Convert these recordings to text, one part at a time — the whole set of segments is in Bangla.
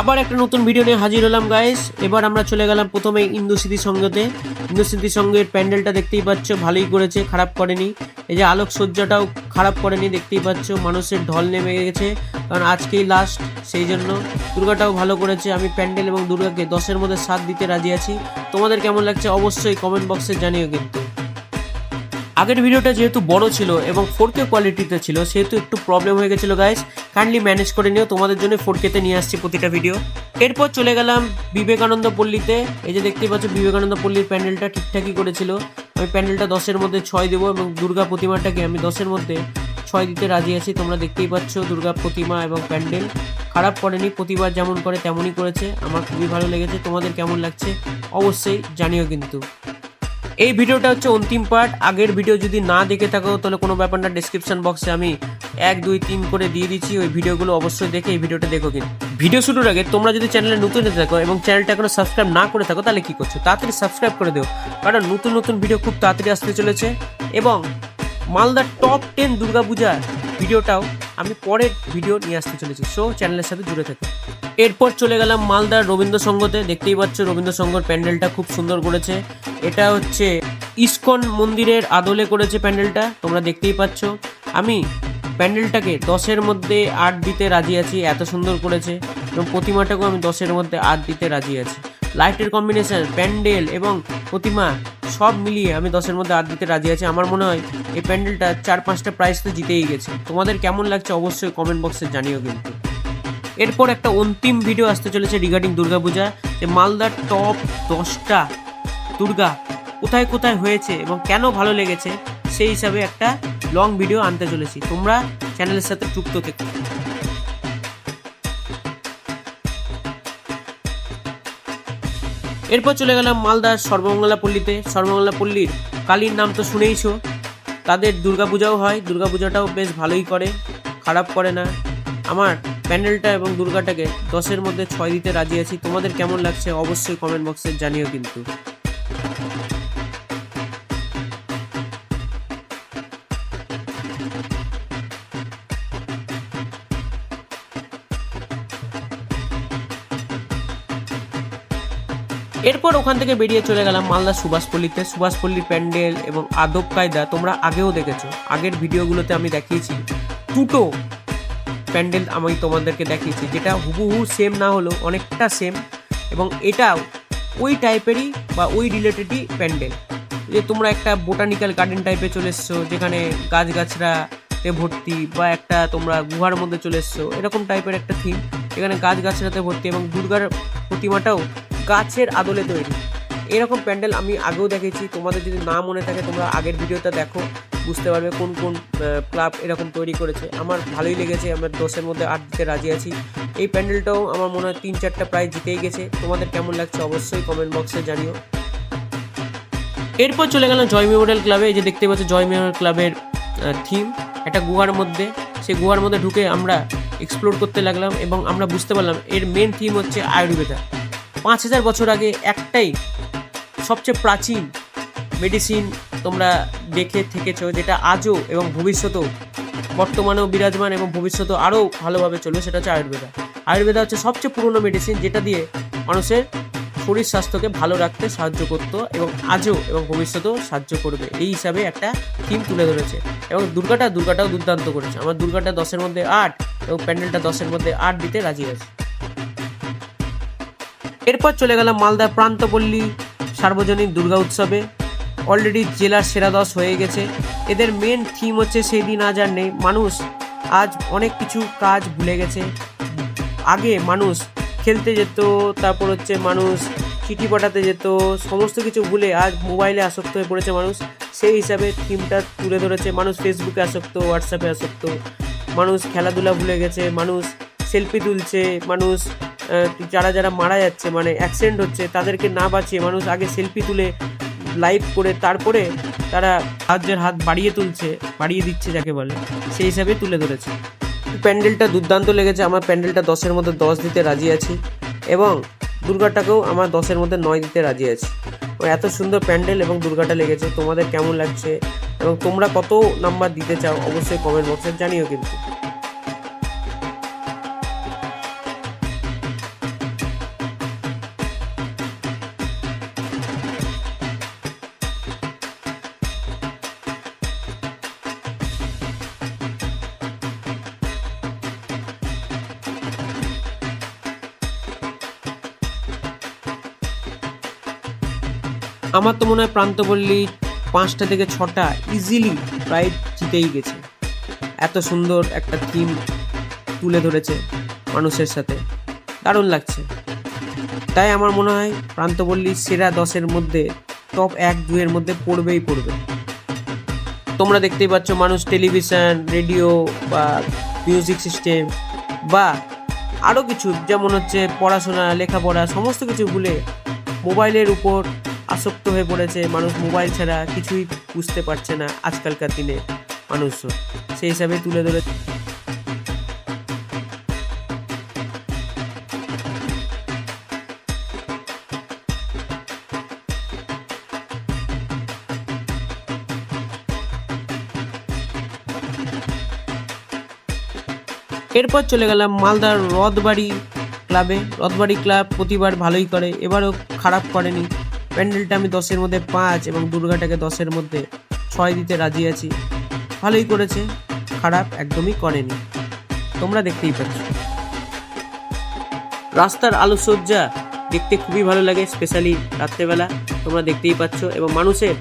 আবার একটা নতুন ভিডিও নিয়ে হাজির হলাম গাইস এবার আমরা চলে গেলাম প্রথমে ইন্দু স্মৃতি সঙ্গতে। ইন্দু স্মৃতি সঙ্গের প্যান্ডেলটা দেখতেই পাচ্ছ, ভালোই করেছে, খারাপ করেনি। এই যে আলোক সজ্জাটাও খারাপ করেনি, দেখতেই পাচ্ছ, মানুষের ঢল নেমে গেছে, কারণ আজকেই লাস্ট সেই জন্য দুর্গাটাও ভালো করেছে। আমি প্যান্ডেল এবং দুর্গাকে দশের মধ্যে সাত দিতে রাজি আছি। তোমাদের কেমন লাগছে? অবশ্যই কমেন্ট বক্সে জানিও কিন্তু। আগের ভিডিওটা যেহেতু বড় ছিল এবং ফোর কে কোয়ালিটিতে ছিল, সেহেতু একটু প্রবলেম হয়ে গেছিল গাইস কাইন্ডলি ম্যানেজ করে নিও, তোমাদের জন্য ফোর কেতে নিয়ে আসছি প্রতিটা ভিডিও এরপর চলে গেলাম বিবেকানন্দ পল্লীতে। এই যে দেখতেই পাচ্ছ, বিবেকানন্দ পল্লীর প্যান্ডেলটা ঠিকঠাকই করেছিল। আমি প্যান্ডেলটা দশের মধ্যে ছয় দেবো এবং দুর্গা প্রতিমাটাকে আমি দশের মধ্যে ছয় দিতে রাজি আছি। তোমরা দেখতেই পাচ্ছ দুর্গা প্রতিমা এবং প্যান্ডেল। খারাপ করেনি, প্রতিবার যেমন করে তেমনই করেছে। আমার খুবই ভালো লেগেছে। তোমাদের কেমন লাগছে? অবশ্যই জানিও কিন্তু। এই ভিডিওটা হচ্ছে অন্তিম পার্ট আগের ভিডিও যদি না দেখে থাকো, তাহলে কোনো ব্যাপার না ডিসক্রিপশন বক্সে আমি এক, দুই, তিন করে দিয়ে দিচ্ছি। ওই ভিডিওগুলো অবশ্যই দেখে এই ভিডিওটা দেখো কিন্তু। ভিডিও শুরুর আগে তোমরা যদি চ্যানেলে নতুন হয়ে থাকো এবং চ্যানেলটা এখনও সাবস্ক্রাইব না করে থাকো, তাহলে কি করছ? তাড়াতাড়ি সাবস্ক্রাইব করে দিও। কারণ নতুন নতুন ভিডিও খুব তাড়াতাড়ি আসতে চলেছে। এবং মালদার টপ টেন দুর্গাপূজা ভিডিওটাও আমি পরের ভিডিও নিয়ে আসতে চলেছি। সো চ্যানেলের সাথে জুড়ে থেকো। এরপর চলে গেলাম মালদার রবীন্দ্র দেখতেই পাচ্ছ, রবীন্দ্র প্যান্ডেলটা খুব সুন্দর করেছে। এটা হচ্ছে ইস্কন মন্দিরের আদলে করেছে প্যান্ডেলটা, তোমরা দেখতেই পাচ্ছ। আমি প্যান্ডেলটাকে দশের মধ্যে আট দিতে রাজি আছি, এত সুন্দর করেছে। এবং প্রতিমাটাকেও আমি দশের মধ্যে আট দিতে রাজি আছি। লাইটের কম্বিনেশন, প্যান্ডেল এবং প্রতিমা সব মিলিয়ে আমি দশের মধ্যে আট দিতে রাজি আছি। আমার মনে হয় এই প্যান্ডেলটা চার পাঁচটা প্রাইস তো জিতেই গেছে। তোমাদের কেমন লাগছে অবশ্যই কমেন্ট বক্সে জানিও কিন্তু। এরপর একটা অন্তিম ভিডিও আসতে চলেছে রিগার্ডিং দুর্গাপূজা, যে মালদার টপ দশটা দুর্গা কোথায় কোথায় হয়েছে এবং কেন ভালো লেগেছে, সেই হিসাবে একটা লং ভিডিও আনতে চলেছি। তোমরা চ্যানেলের সাথে যুক্ত থেকো। এরপর চলে গেলাম মালদার সর্বমঙ্গলা পল্লীতে সর্বমঙ্গলা পল্লীর কালীর নাম তো শুনেইছো। তাদের দুর্গাপূজাও হয়। দুর্গাপূজাটাও বেশ ভালোই করে। খারাপ করে না। আমার প্যান্ডেলটা এবং দুর্গাটাকে দশের মধ্যে ছয় দিতে রাজি আছি। তোমাদের কেমন লাগছে অবশ্যই কমেন্ট বক্সে জানিও কিন্তু। এরপর ওখান থেকে বেরিয়ে চলে গেলাম মালদা সুভাষপল্লিতে। সুভাষপল্লীর প্যান্ডেল এবং আদব কায়দা তোমরা আগেও দেখেছ। আগের ভিডিওগুলোতে আমি দেখিয়েছি। দুটো প্যান্ডেল আমি তোমাদেরকে দেখিয়েছি, যেটা হুবহু সেম না হলেও অনেকটা সেম এবং এটাও ওই টাইপেরই বা ওই রিলেটেডই প্যান্ডেল। যে তোমরা একটা বোটানিক্যাল গার্ডেন টাইপে চলে এসছো, যেখানে গাছগাছড়াতে ভর্তি বা একটা তোমরা গুহার মধ্যে চলে এসছো, এরকম টাইপের একটা থিম এখানে গাছগাছড়াতে ভর্তি এবং দুর্গার প্রতিমাটাও গাছের আদলে তৈরি। এরকম প্যান্ডেল আমি আগেও দেখেছি তোমাদের যদি না মনে থাকে তোমরা আগের ভিডিওটা দেখো। বুঝতে পারবে কোন কোন ক্লাব এরকম তৈরি করেছে। আমার ভালোই লেগেছে, আমরা দশের মধ্যে আট দিতে রাজি আছি। এই প্যান্ডেলটাও আমার মনে হয় তিন চারটা প্রায় জিতেই গেছে। তোমাদের কেমন লাগছে অবশ্যই কমেন্ট বক্সে জানিও। এরপর চলে গেলাম জয় মেমোরিয়াল ক্লাবে এই যে দেখতে পাচ্ছ জয় মেমোরিয়াল ক্লাবের থিম একটা গুহার মধ্যে, সেই গুহার মধ্যে ঢুকে আমরা এক্সপ্লোর করতে লাগলাম এবং আমরা বুঝতে পারলাম এর মেন থিম হচ্ছে আয়ুর্বেদা। পাঁচ হাজার বছর আগে একটাই সবচেয়ে প্রাচীন মেডিসিন তোমরা দেখে থেকেছো যেটা আজও এবং ভবিষ্যতেও বর্তমানেও বিরাজমান এবং ভবিষ্যতেও আরও ভালোভাবে চলবে, সেটা হচ্ছে আয়ুর্বেদা। আয়ুর্বেদা হচ্ছে সবচেয়ে পুরনো মেডিসিন যেটা দিয়ে মানুষের শরীর স্বাস্থ্যকে ভালো রাখতে সাহায্য করতো এবং আজও এবং ভবিষ্যতেও সাহায্য করবে। এই হিসাবে একটা থিম তুলে ধরেছে এবং দুর্গাটা দুর্গাটাও দুর্দান্ত করেছে। আমার দুর্গাটা দশের মধ্যে আট এবং প্যান্ডেলটা দশের মধ্যে আট দিতে রাজি আছে। এরপর চলে গেলাম মালদার প্রান্তপল্লী সার্বজনীন দুর্গা উৎসবে। অলরেডি জেলার সেরা দশ হয়ে গেছে। এদের মেন থিম হচ্ছে সেই দিন আজ আর নেই। মানুষ আজ অনেক কিছু কাজ ভুলে গেছে। আগে মানুষ খেলতে যেত, তারপর হচ্ছে মানুষ চিঠি পাঠাতে যেত, সমস্ত কিছু ভুলে আজ মোবাইলে আসক্ত হয়ে পড়েছে মানুষ। সেই হিসাবে থিমটা তুলে ধরেছে। মানুষ ফেসবুকে আসক্ত হোয়াটসঅ্যাপে আসক্ত। মানুষ খেলাধুলা ভুলে গেছে, মানুষ সেলফি তুলছে, মানুষ যারা যারা মারা যাচ্ছে মানে অ্যাক্সিডেন্ট হচ্ছে, তাদেরকে না বাঁচিয়ে মানুষ আগে সেলফি তুলে লাইভ করে তারপরে তারা সাহায্যের হাত বাড়িয়ে তুলছে, বাড়িয়ে দিচ্ছে যাকে বলে, সেই হিসাবে তুলে ধরেছে। প্যান্ডেলটা দুর্দান্ত লেগেছে, আমার প্যান্ডেলটা দশের মধ্যে দশ দিতে রাজি আছি এবং দুর্গাটাকেও আমার দশের মধ্যে নয় দিতে রাজি আছি। এত সুন্দর প্যান্ডেল এবং দুর্গাটা লেগেছে, তোমাদের কেমন লাগছে এবং তোমরা কত নাম্বার দিতে চাও অবশ্যই কমেন্ট বক্সে জানিও কিন্তু। আমার তো মনে হয় প্রান্তপল্লী পাঁচটা থেকে ছটা ইজিলি প্রায় জিতেই গেছে। এত সুন্দর একটা থিম তুলে ধরেছে মানুষের সাথে। দারুণ লাগছে। তাই আমার মনে হয় প্রান্তপল্লী সেরা দশের মধ্যে টপ এক দুয়ের মধ্যে পড়বেই পড়বে। তোমরা দেখতেই পাচ্ছ মানুষ টেলিভিশন রেডিও বা মিউজিক সিস্টেম বা আরও কিছু, যেমন হচ্ছে পড়াশোনা, লেখাপড়া, সমস্ত কিছু ভুলে মোবাইলের উপর আসক্ত হয়ে পড়েছে, মানুষ মোবাইল ছাড়া কিছুই বুঝতে পারছে না আজকালকার দিনে মানুষজন। সেই হিসাবে তুলে ধরে এরপর চলে গেলাম মালদার রথবাড়ি ক্লাবে। রথবাড়ি ক্লাব প্রতিবার ভালোই করে, এবারও খারাপ করেনি। প্যান্ডেলটা আমি দশের মধ্যে পাঁচ এবং দুর্গাটাকে দশের মধ্যে ছয় দিতে রাজি আছি। ভালোই করেছে, খারাপ একদমই করেনি। তোমরা দেখতেই পাচ্ছ। রাস্তার আলোকসজ্জা দেখতে খুবই ভালো লাগে স্পেশালি রাত্রেবেলা। তোমরা দেখতেই পাচ্ছ এবং মানুষের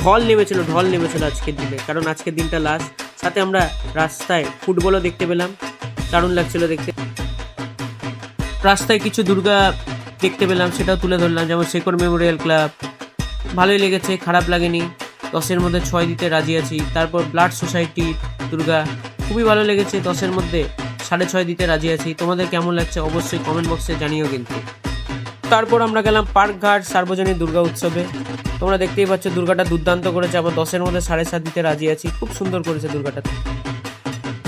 ঢল নেমেছিল ঢল নেমেছিল আজকের দিনে। কারণ আজকের দিনটা লাস্ট সাথে আমরা রাস্তায় ফুটবলও দেখতে পেলাম, দারুণ লাগছিল দেখতে। রাস্তায় কিছু দুর্গা দেখতে পেলাম, সেটাও তুলে ধরলাম, যেমন শেখর মেমোরিয়াল ক্লাব। ভালোই লেগেছে, খারাপ লাগেনি। দশের মধ্যে ছয় দিতে রাজি আছি। তারপর ব্লাড সোসাইটি, দুর্গা, খুবই ভালো লেগেছে। দশের মধ্যে সাড়ে ছয় দিতে রাজি আছি। তোমাদের কেমন লাগছে অবশ্যই কমেন্ট বক্সে জানিও কিন্তু। তারপর আমরা গেলাম পার্কঘাট সার্বজনীন দুর্গা উৎসবে। তোমরা দেখতেই পাচ্ছ দুর্গাটা দুর্দান্ত করেছে। আবার দশের মধ্যে সাড়ে সাত দিতে রাজি আছি। খুব সুন্দর করেছে দুর্গাটা।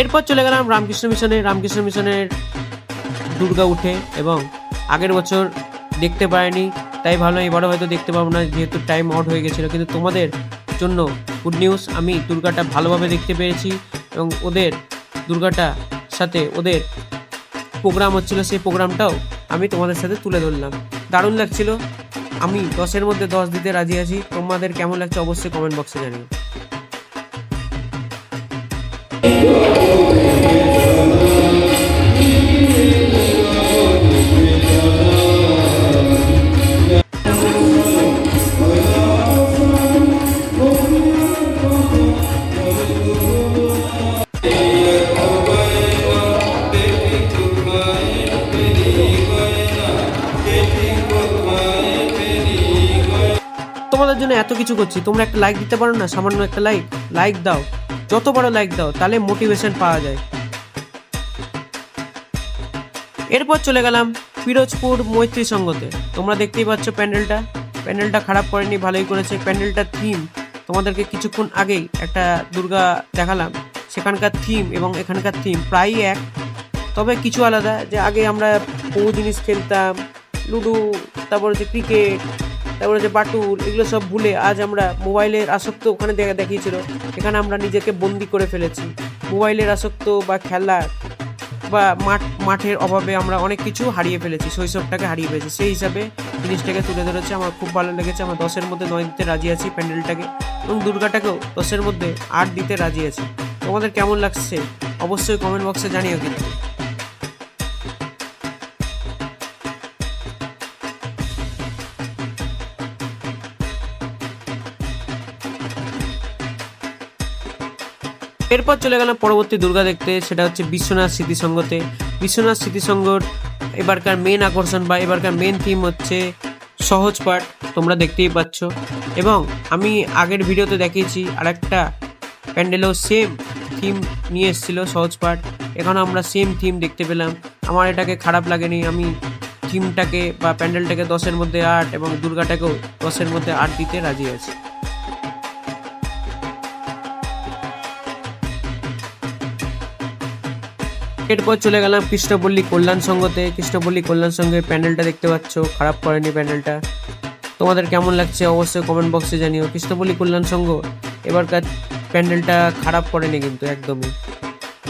এরপর চলে গেলাম রামকৃষ্ণ মিশনে। রামকৃষ্ণ মিশনের দুর্গা উঠে এবং আগের বছর দেখতে পাইনি, তাই ভালো এবারও হয়তো দেখতে পাবো না, যেহেতু টাইম আউট হয়ে গেছিল। কিন্তু তোমাদের জন্য গুড নিউজ আমি দুর্গাটা ভালোভাবে দেখতে পেরেছি এবং ওদের দুর্গাটা সাথে ওদের প্রোগ্রাম হচ্ছিল, সেই প্রোগ্রামটাও আমি তোমাদের সাথে তুলে ধরলাম। দারুণ লাগছিল। আমি দশের মধ্যে দশ দিতে রাজি আছি। তোমাদের কেমন লাগছে অবশ্যই কমেন্ট বক্সে জানিও। তোমাদের জন্য এত কিছু করছি। তোমরা একটা লাইক দিতে পারো না, সামান্য একটা লাইক লাইক দাও। যত বড় লাইক দাও, তাহলে মোটিভেশন পাওয়া যায়। এরপর চলে গেলাম পিরোজপুর মৈত্রী সঙ্গতে। তোমরা দেখতেই পাচ্ছ প্যান্ডেলটা। প্যান্ডেলটা খারাপ করেনি, ভালোই করেছে। প্যান্ডেলটার থিম তোমাদেরকে কিছুক্ষণ আগেই একটা দুর্গা দেখালাম। সেখানকার থিম এবং এখানকার থিম প্রায়ই এক। তবে কিছু আলাদা, যে আগে আমরা বহু জিনিস খেলতাম, লুডো, তারপর হচ্ছে ক্রিকেট তারপরে যে বাটুল, এগুলো সব ভুলে আজ আমরা মোবাইলের আসক্ত ওখানে দেখা দেখিয়েছিল। এখানে আমরা নিজেকে বন্দি করে ফেলেছি। মোবাইলের আসক্ত বা খেলা বা মাঠ, মাঠের অভাবে আমরা অনেক কিছু হারিয়ে ফেলেছি, শৈশবটাকে হারিয়ে ফেলেছি। সেই হিসাবে জিনিসটাকে তুলে ধরেছে, আমার খুব ভালো লেগেছে। আমার দশের মধ্যে নয় দিতে রাজি আছি প্যান্ডেলটাকে এবং দুর্গাটাকেও দশের মধ্যে আট দিতে রাজি আছি। তোমাদের কেমন লাগছে? অবশ্যই কমেন্ট বক্সে জানিও কিন্তু। এরপর চলে গেলাম পরবর্তী দুর্গা দেখতে, সেটা হচ্ছে বিশ্বনাথ স্মৃতিসঙ্গতে। বিশ্বনাথ স্মৃতিসঙ্গর এবারকার মেন আকর্ষণ বা এবারকার মেন থিম হচ্ছে সহজ পাঠ, তোমরা দেখতেই পাচ্ছ। এবং আমি আগের ভিডিওতে দেখিয়েছি, আরেকটা প্যান্ডেলও সেম থিম নিয়ে এসেছিল সহজ পাঠ। এখন আমরা সেম থিম দেখতে পেলাম। আমার এটাকে খারাপ লাগেনি, আমি থিমটাকে বা প্যান্ডেলটাকে দশের মধ্যে আট এবং দুর্গাটাকেও দশের মধ্যে আট দিতে রাজি আছি। এরপর চলে গেলাম কৃষ্ণপল্লী কল্যাণ সংঘতে কৃষ্ণপল্লী কল্যাণ সংঘের প্যান্ডেলটা দেখতে পাচ্ছ, খারাপ করেনি প্যান্ডেলটা তোমাদের কেমন লাগছে অবশ্যই কমেন্ট বক্সে জানিও। কৃষ্ণপল্লী কল্যাণ সংঘ এবারকার প্যান্ডেলটা খারাপ করেনি কিন্তু একদমই।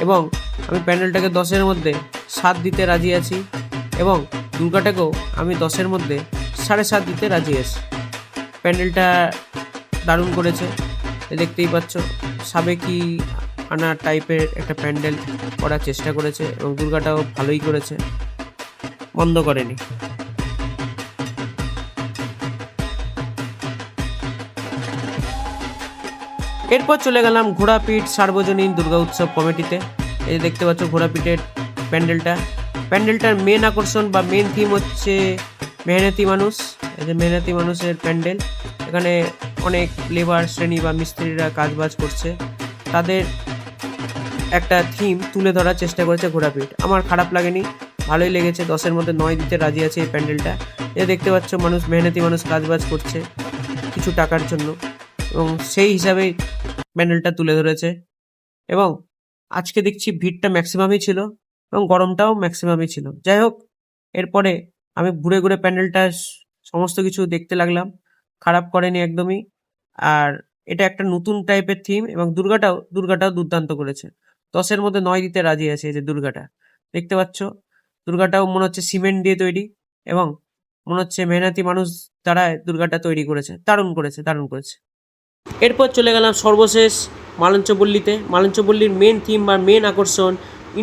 এবং আমি প্যান্ডেলটাকে দশের মধ্যে সাত দিতে রাজি আছি এবং দুর্গাটাকেও আমি দশের মধ্যে সাড়ে সাত দিতে রাজি আছি। প্যান্ডেলটা দারুণ করেছে দেখতেই পাচ্ছ। সাবেকি আনা টাইপের একটা প্যান্ডেল করার চেষ্টা করেছে এবং দুর্গাটাও ভালোই করেছে। বন্ধ করেনি। এরপর চলে গেলাম ঘোড়াপিঠ সার্বজনীন দুর্গা উৎসব কমিটিতে। এই যে দেখতে পাচ্ছ ঘোড়াপিঠের প্যান্ডেলটা। প্যান্ডেলটার মেন আকর্ষণ বা মেন থিম হচ্ছে মেহনতি মানুষ। এই যে মেহনতি মানুষের প্যান্ডেল। এখানে অনেক লেবার শ্রেণি বা মিস্ত্রিরা কাজবাজ করছে। তাদের একটা থিম তুলে ধরার চেষ্টা করেছে ঘোড়াপিঠ। আমার খারাপ লাগেনি, ভালোই লেগেছে, দশের মধ্যে নয় দিতে রাজি আছে এই প্যান্ডেলটা। এ দেখতে পাচ্ছ, মানুষ, মেহনতি মানুষ কাজবাজ করছে কিছু টাকার জন্য। এবং সেই হিসাবেই প্যান্ডেলটা তুলে ধরেছে। এবং আজকে দেখছি ভিড়টা ম্যাক্সিমামই ছিল এবং গরমটাও ম্যাক্সিমামই ছিল। যাই হোক, এরপরে আমি ঘুরে ঘুরে প্যান্ডেলটা সমস্ত কিছু দেখতে লাগলাম। খারাপ করেনি একদমই। আর এটা একটা নতুন টাইপের থিম এবং দুর্গাটাও দুর্গাটাও দুর্দান্ত করেছে। দশের মধ্যে নয় দিতে রাজি আছে যে দুর্গাটা। দেখতে পাচ্ছ? দুর্গাটাও মনে হচ্ছে সিমেন্ট দিয়ে তৈরি এবং মনে হচ্ছে মেহনতি মানুষ দ্বারা দুর্গাটা তৈরি করেছে দারুণ করেছে দারুণ করেছে। এরপর চলে গেলাম সর্বশেষ মালঞ্চবল্লীতে মালঞ্চবল্লীর মেন থিম বা মেন আকর্ষণ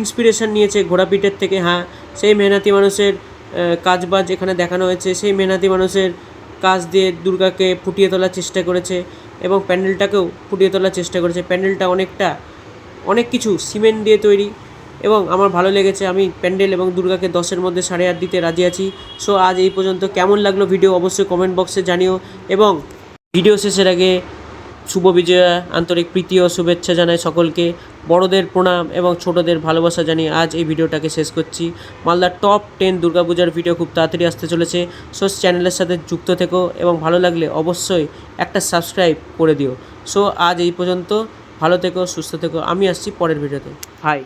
ইন্সপিরেশন নিয়েছে ঘোড়াপিঠের থেকে হ্যাঁ সেই মেহনতি মানুষের আহ, কাজবাজ এখানে দেখানো হয়েছে সেই মেহনতি মানুষের কাজ দিয়ে দুর্গাকে ফুটিয়ে তোলার চেষ্টা করেছে এবং প্যান্ডেলটাকেও ফুটিয়ে তোলার চেষ্টা করেছে। প্যান্ডেলটা অনেকটা অনেক কিছু সিমেন্ট দিয়ে তৈরি এবং আমার ভালো লেগেছে। আমি প্যান্ডেল এবং দুর্গাকে দশের মধ্যে সাড়ে আট দিতে রাজি আছি। সো আজ এই পর্যন্ত কেমন লাগল ভিডিও অবশ্যই কমেন্ট বক্সে জানিও এবং ভিডিও শেষের আগে শুভ বিজয়া, আন্তরিক প্রীতি ও শুভেচ্ছা জানাই সকলকে। বড়দের প্রণাম এবং ছোটদের ভালোবাসা জানিয়ে আজ এই ভিডিওটাকে শেষ করছি। মালদার টপ টেন দুর্গাপূজার ভিডিও খুব তাড়াতাড়ি আসতে চলেছে। সো চ্যানেলের সাথে যুক্ত থেকো এবং ভালো লাগলে অবশ্যই একটা সাবস্ক্রাইব করে দিও। সো আজ এই পর্যন্ত ভালো থেকো সুস্থ থেকো। আমি আসছি পরের ভিডিওতে। হাই